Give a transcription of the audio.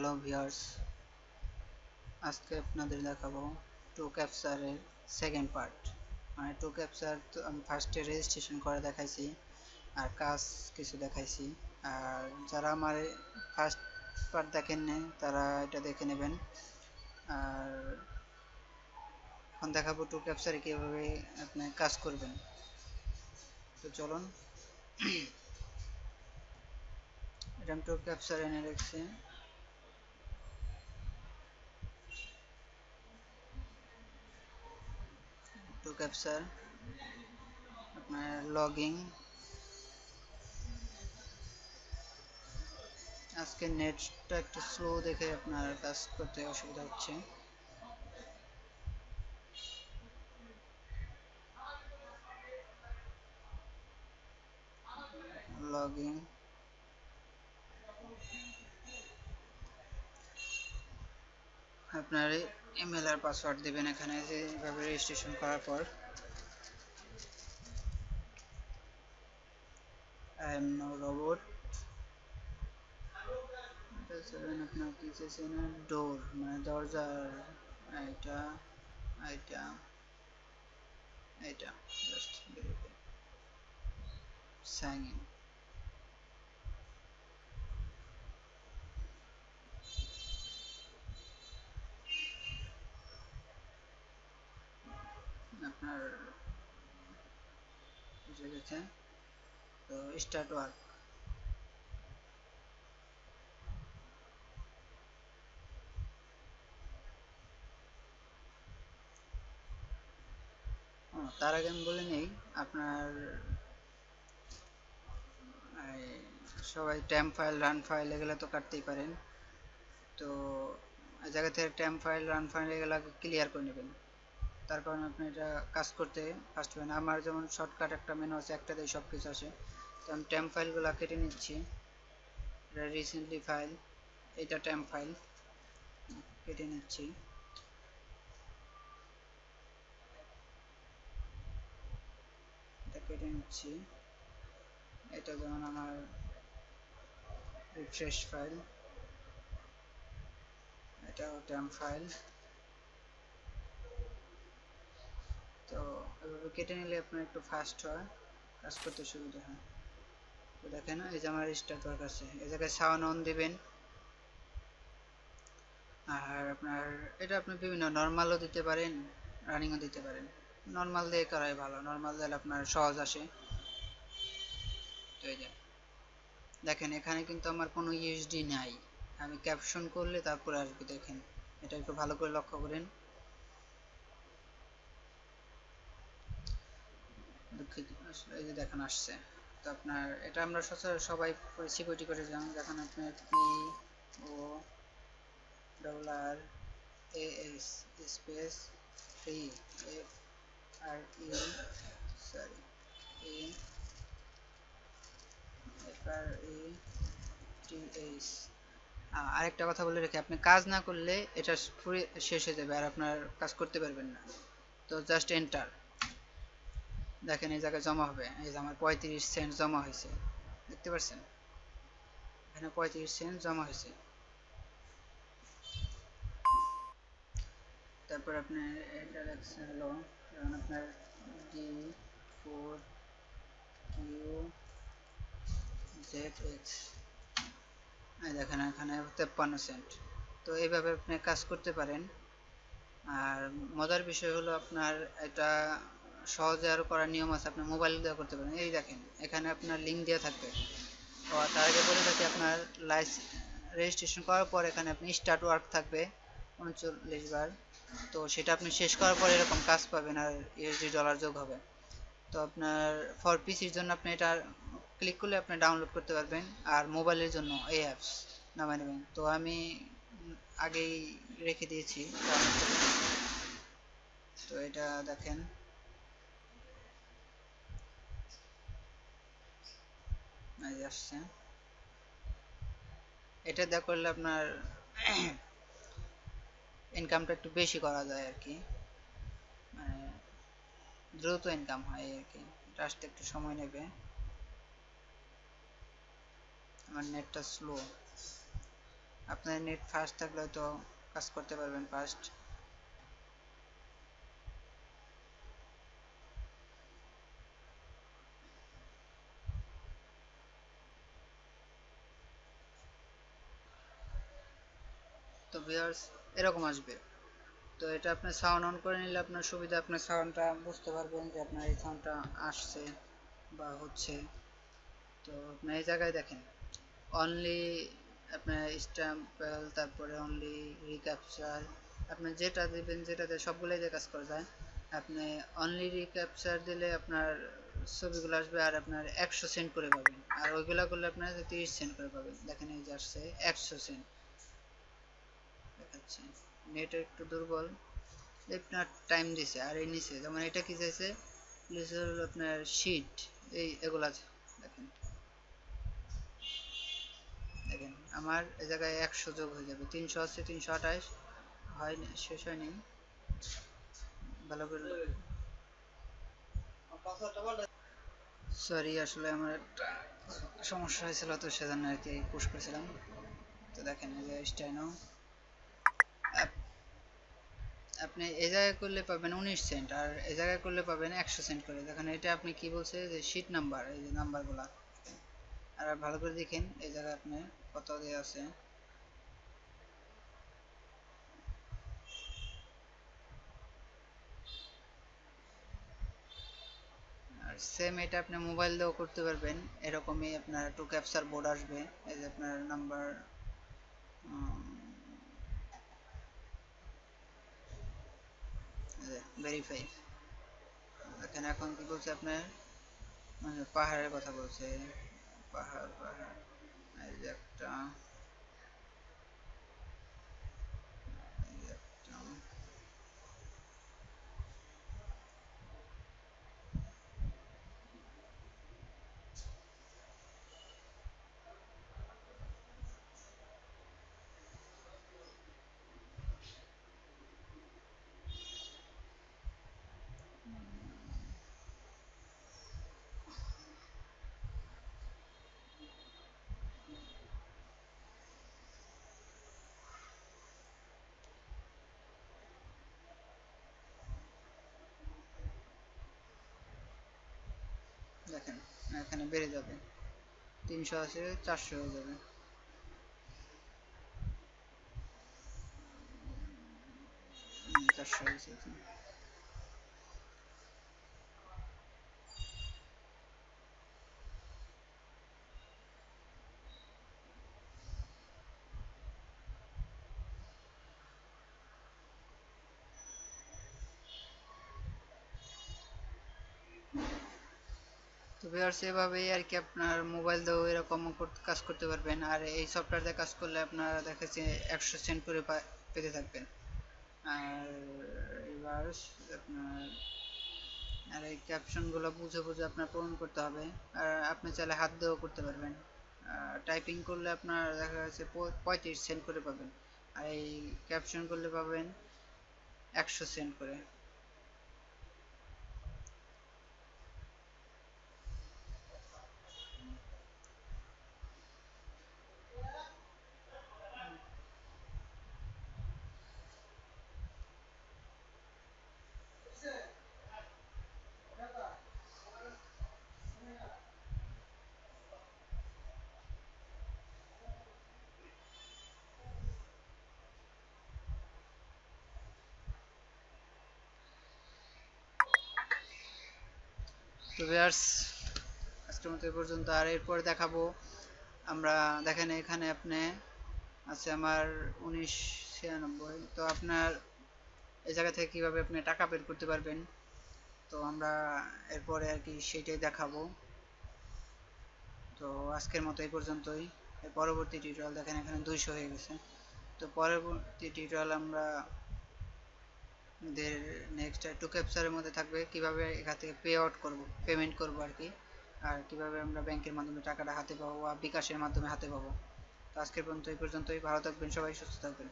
Hello viewers, আজকে আপনাদের দেখাবো টু ক্যাপচারের সেকেন্ড পার্ট মানে টু ক্যাপচার তো আমি ফার্স্টে রেজিস্ট্রেশন করে দেখাইছি আর কাজ কিছু দেখাইছি। আর যারা আমার ফার্স্ট পার্ট দেখেন নাই, তারা এটা দেখে নেবেন। আর এখন দেখাবো টু ক্যাপচারে কীভাবে আপনি কাজ করবেন। তো চলুন। এটা আমি টু ক্যাপচার এনে রেখেছি। টু ক্যাপচার আপনার লগিং আজকে নেটটা একটু স্লো দেখে আপনার কাজ করতে অসুবিধা হচ্ছে লগিং আপনার ইমেল আর পাসওয়ার্ড দিবেন এখানে যেভাবে রেজিস্ট্রেশন করার পর। আই এম নো রোবট আপনার কি চেয়েছেন ডোর মানে দরজার এটা এটা এটা জাস্ট সাইন ইন আপনার বুঝে তো স্টার্ট ওয়ার্ক তার আগে আমি বলে নেই, আপনার সবাই ট্যাম ফাইল রান ফাইল এগুলো তো কাটতেই পারেন। তো জায়গা থেকে ট্যাম ফাইল রান ফাইল এগুলো ক্লিয়ার করে নেবেন। তার কারণে আপনি এটা কাজ করতে পাবেন আমার যেমন শর্টকাট একটা মেনু আছে একটাতেই সব কিছু আসে। তো আমি ট্যাম ফাইলগুলো কেটে নিচ্ছি। এটা রিসেন্টলি ফাইল এটা ট্যাম ফাইল কেটে নিচ্ছি। এটা কেটে নিচ্ছি। এটা যেমন আমার রিফ্রেশ ফাইল এটাও ট্যাম ফাইল তো, এভাবে কেটে নিলে আপনার একটু ফাস্ট হয়, কাজ করতে সুবিধা হয়। তো দেখেন, এই যে আমার স্টার্ট ওয়ার্ক আছে এই জায়গায় সাউন্ড অন দিবেন। আর আপনার, এটা আপনি বিভিন্ন নর্মালও দিতে পারেন রানিংও দিতে পারেন। নর্মাল দিয়ে করাই ভালো নর্মাল দিলে আপনার সহজ আসে। তো এই যে, দেখেন, এখানে কিন্তু আমার কোনো ইউএসডি নাই। আমি ক্যাপশন করলে তারপরে আসবে, দেখেন। এটা একটু ভালো করে লক্ষ্য করেন দুঃখিত এই যে দেখেন আসছে। তো আপনার এটা আমরা সচরাচর সবাই সিকিউরিটি করে যেমন দেখেন আপনার P O double R A S space free F R E sorry A F R E T H আরেকটা কথা বলে রেখে, আপনি কাজ না করলে এটা শেষ হয়ে যাবে আর আপনার কাজ করতে পারবেন না। তো জাস্ট এন্টার দেখেন এই জায়গায় জমা হবে। এই যে আমার পঁয়ত্রিশ সেন্ট জমা হয়েছে। দেখতে পাচ্ছেন? এখানে পঁয়ত্রিশ সেন্ট জমা হয়েছে। তারপর আপনার এটা লেখছে হলো যেমন আপনার D four Q Z X দেখেন এখানে তেপ্পান্ন সেন্ট তো এইভাবে আপনি কাজ করতে পারেন। আর মজার বিষয় হলো আপনার এটা সহজে আরও করার নিয়ম আছে, আপনি মোবাইল দিয়ে করতে পারেন। এই দেখেন, এখানে আপনার লিঙ্ক দেওয়া থাকবে। তার আগে বলে থাকি আপনার লাইস রেজিস্ট্রেশন করার পর এখানে আপনি স্টার্ট ওয়ার্ক থাকবে উনচল্লিশ বার। তো সেটা আপনি শেষ করার পর এরকম কাজ পাবেন আর ইউএসডি ডলার যোগ হবে। তো আপনার ফর পিসির জন্য আপনি এটা ক্লিক করলে আপনি ডাউনলোড করতে পারবেন আর মোবাইলের জন্য এই অ্যাপস নামাই নেবেন। তো আমি আগেই রেখে দিয়েছি। তো এটা দেখেন। আসছে। এটা দেখ করলে আপনার ইনকামটা একটু বেশি করা যায় আর কি। মানে দ্রুত ইনকাম হয় আর কি। এটা আসতে একটু সময় নেবে। আমার নেটটা স্লো আপনার নেট ফাস্ট থাকলে তো কাজ করতে পারবেন ফাস্ট ভিউয়ার্স এরকম আসবে। তো এটা আপনি সাউন্ড অন করে নিলে আপনার সুবিধা আপনার সাউন্ডটা বুঝতে পারবেন যে আপনার এই সাউন্ডটা আসছে বা হচ্ছে। তো আপনি এই জায়গায় দেখেন অনলি আপনার স্ট্যাম্পেল তারপরে অনলি রিক্যাপচার আপনি যেটা দিবেন যেটাতে সবগুলোই যে কাজ করা যায়। আপনি অনলি রিক্যাপচার দিলে আপনার ছবিগুলো আসবে আর আপনার একশো সেন্ট করে পাবেন। আর ওইগুলো করলে আপনার তিরিশ সেন্ট করে পাবেন। দেখেন এই যে আসছে, একশো সেন্ট নেট একটু দুর্বল। আপনার টাইম দিছে, আর এই নিচে যেমন এটা কি চাইছে? আপনার শিট এই এগুলা দেখেন। দেখেন, আমার এই জায়গায় একশো যোগ হয়ে যাবে, তিনশো আছে, তিনশো আঠাশ হয়নি শেষ হয়নি। ভালো করে সরি আসলে আমার সমস্যা হয়েছিল, তো সেজন্য আর কি পুশ করেছিলাম। তো দেখেন, এই যে স্টাইনো আপনি এ জায়গায় করলে পাবেন উনিশ সেন্ট আর এ জায়গায় করলে পাবেন একশো সেন্ট করে। দেখেন, এটা আপনি কি বলছে? যে শিট নাম্বার এই যে নাম্বারগুলা আর ভালো করে দেখেন এই জায়গায় আপনি কত দিয়ে আছে। সেম এটা আপনি মোবাইল দিয়েও করতে পারবেন। এরকমই আপনার টু ক্যাপচার বোর্ড আসবে। এই যে আপনার নাম্বার ভেরিফাই এখানে এখন কি বলছে আপনার? মানে পাহাড়ের কথা বলছে। পাহাড় পাহাড়। একটা দেখেন এখানে বেড়ে যাবে। তিনশো আছে চারশো হয়ে যাবে। চারশো হয়েছে ভিউয়ার্স এভাবেই আর কি আপনার মোবাইল দিয়েও এরকম কাজ করতে পারবেন। আর এই সফটওয়্যার দিয়ে কাজ করলে আপনারা দেখাচ্ছে একশো সেন্ট করে পেতে থাকবেন। আর এবার আপনার আর এই ক্যাপশনগুলো বুঝে বুঝে আপনার পূরণ করতে হবে। আর আপনি চাইলে হাত দিয়েও করতে পারবেন। টাইপিং করলে আপনার দেখা যাচ্ছে পঁয়ত্রিশ সেন্ট করে পাবেন। আর এই ক্যাপশন করলে পাবেন একশো সেন্ট করে। তো ভিউয়ার্স আজকের মতো এই পর্যন্ত। আর এরপর দেখাবো। আমরা দেখেন এখানে আপনি আছে আমার উনিশ ছিয়ানব্বই। তো আপনার এই জায়গা থেকে কীভাবে আপনি টাকা বের করতে পারবেন? তো আমরা এরপরে আর কি সেটাই দেখাবো। তো আজকের মতো এই পর্যন্তই। পরবর্তী টিউটোরিয়াল দেখেন এখানে দুইশো হয়ে গেছে। তো পরবর্তী টিউটোরিয়াল আমরা নেক্সট টু ক্যাপচারের মধ্যে থাকবে কীভাবে এখান থেকে পে আউট করব পেমেন্ট করব আর কি। আর কীভাবে আমরা ব্যাংকের মাধ্যমে টাকাটা হাতে পাবো বা বিকাশের মাধ্যমে হাতে পাবো। তো আজকের পর্যন্ত এই পর্যন্তই। ভালো থাকবেন সবাই, সুস্থ থাকবেন।